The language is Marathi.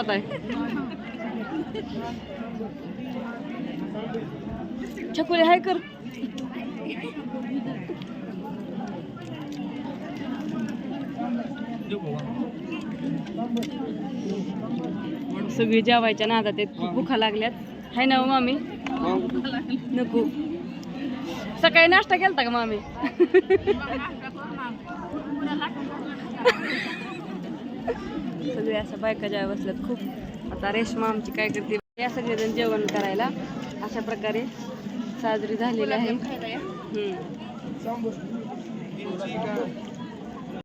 पता है चकुले हाय कर. सगळी जेवायच्या नादात आहेत. खूप भुखा लागल्यात. हाय ना हो, मामी? नको. सकाळी नाश्ता केलता का मामी? सगळे असं बायका ज्या बसल्यात खूप. आता रेश्मा आमची काय करते? या सगळेजण जेवण करायला. अशा प्रकारे साजरी झालेली आहे.